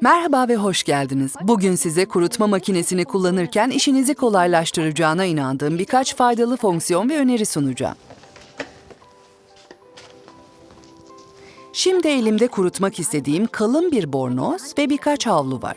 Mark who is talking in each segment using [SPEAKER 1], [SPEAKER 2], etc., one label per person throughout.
[SPEAKER 1] Merhaba ve hoş geldiniz. Bugün size kurutma makinesini kullanırken işinizi kolaylaştıracağına inandığım birkaç faydalı fonksiyon ve öneri sunacağım. Şimdi elimde kurutmak istediğim kalın bir bornoz ve birkaç havlu var.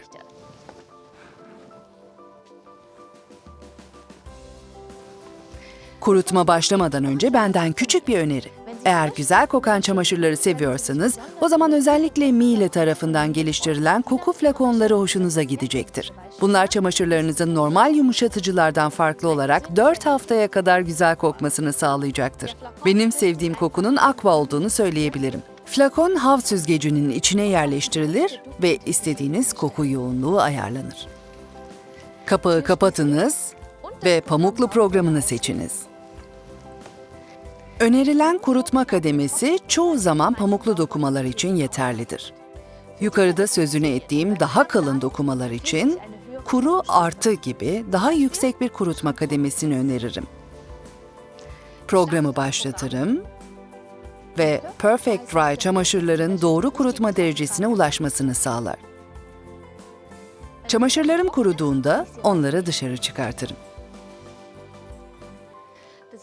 [SPEAKER 1] Kurutma başlamadan önce benden küçük bir öneri. Eğer güzel kokan çamaşırları seviyorsanız, o zaman özellikle Miele tarafından geliştirilen koku flakonları hoşunuza gidecektir. Bunlar çamaşırlarınızın normal yumuşatıcılardan farklı olarak 4 haftaya kadar güzel kokmasını sağlayacaktır. Benim sevdiğim kokunun aqua olduğunu söyleyebilirim. Flakon hav süzgecinin içine yerleştirilir ve istediğiniz koku yoğunluğu ayarlanır. Kapağı kapatınız ve pamuklu programını seçiniz. Önerilen kurutma kademesi çoğu zaman pamuklu dokumalar için yeterlidir. Yukarıda sözünü ettiğim daha kalın dokumalar için kuru artı gibi daha yüksek bir kurutma kademesini öneririm. Programı başlatırım ve Perfect Dry çamaşırların doğru kurutma derecesine ulaşmasını sağlar. Çamaşırlarım kuruduğunda onları dışarı çıkartırım.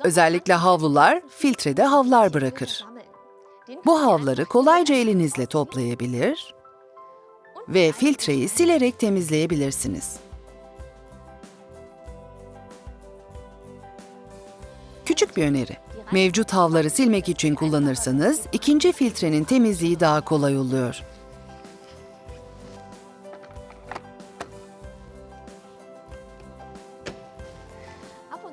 [SPEAKER 1] Özellikle havlular filtrede havlar bırakır. Bu havları kolayca elinizle toplayabilir ve filtreyi silerek temizleyebilirsiniz. Küçük bir öneri. Mevcut havları silmek için kullanırsanız ikinci filtrenin temizliği daha kolay oluyor.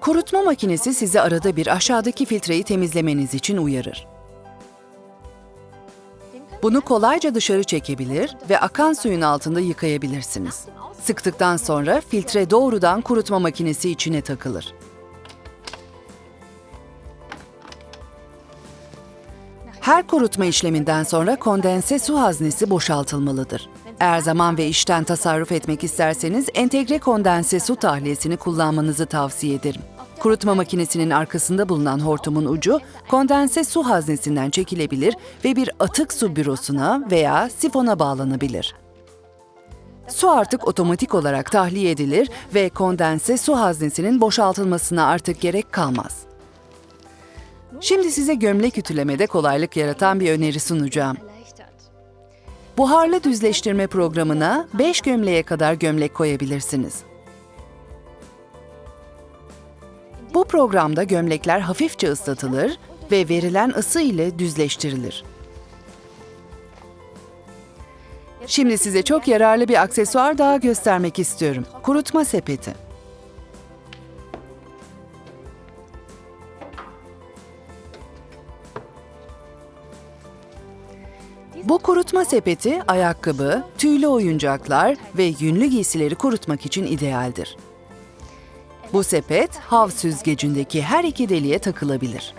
[SPEAKER 1] Kurutma makinesi sizi arada bir aşağıdaki filtreyi temizlemeniz için uyarır. Bunu kolayca dışarı çekebilir ve akan suyun altında yıkayabilirsiniz. Sıktıktan sonra filtre doğrudan kurutma makinesi içine takılır. Her kurutma işleminden sonra kondense su haznesi boşaltılmalıdır. Eğer zaman ve işten tasarruf etmek isterseniz entegre kondense su tahliyesini kullanmanızı tavsiye ederim. Kurutma makinesinin arkasında bulunan hortumun ucu kondense su haznesinden çekilebilir ve bir atık su bürosuna veya sifona bağlanabilir. Su artık otomatik olarak tahliye edilir ve kondense su haznesinin boşaltılmasına artık gerek kalmaz. Şimdi size gömlek ütülemede kolaylık yaratan bir öneri sunacağım. Buharlı düzleştirme programına 5 gömleğe kadar gömlek koyabilirsiniz. Bu programda gömlekler hafifçe ıslatılır ve verilen ısı ile düzleştirilir. Şimdi size çok yararlı bir aksesuar daha göstermek istiyorum. Kurutma sepeti. Bu kurutma sepeti ayakkabı, tüylü oyuncaklar ve yünlü giysileri kurutmak için idealdir. Bu sepet hav süzgecindeki her iki deliğe takılabilir.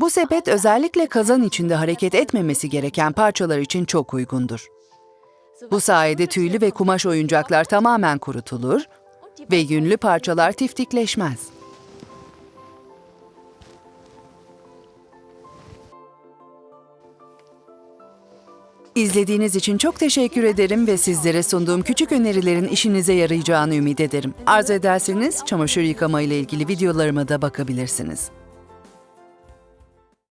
[SPEAKER 1] Bu sepet özellikle kazan içinde hareket etmemesi gereken parçalar için çok uygundur. Bu sayede tüylü ve kumaş oyuncaklar tamamen kurutulur ve yünlü parçalar tiftikleşmez. İzlediğiniz için çok teşekkür ederim ve sizlere sunduğum küçük önerilerin işinize yarayacağını ümit ederim. Arzu ederseniz çamaşır yıkama ile ilgili videolarıma da bakabilirsiniz.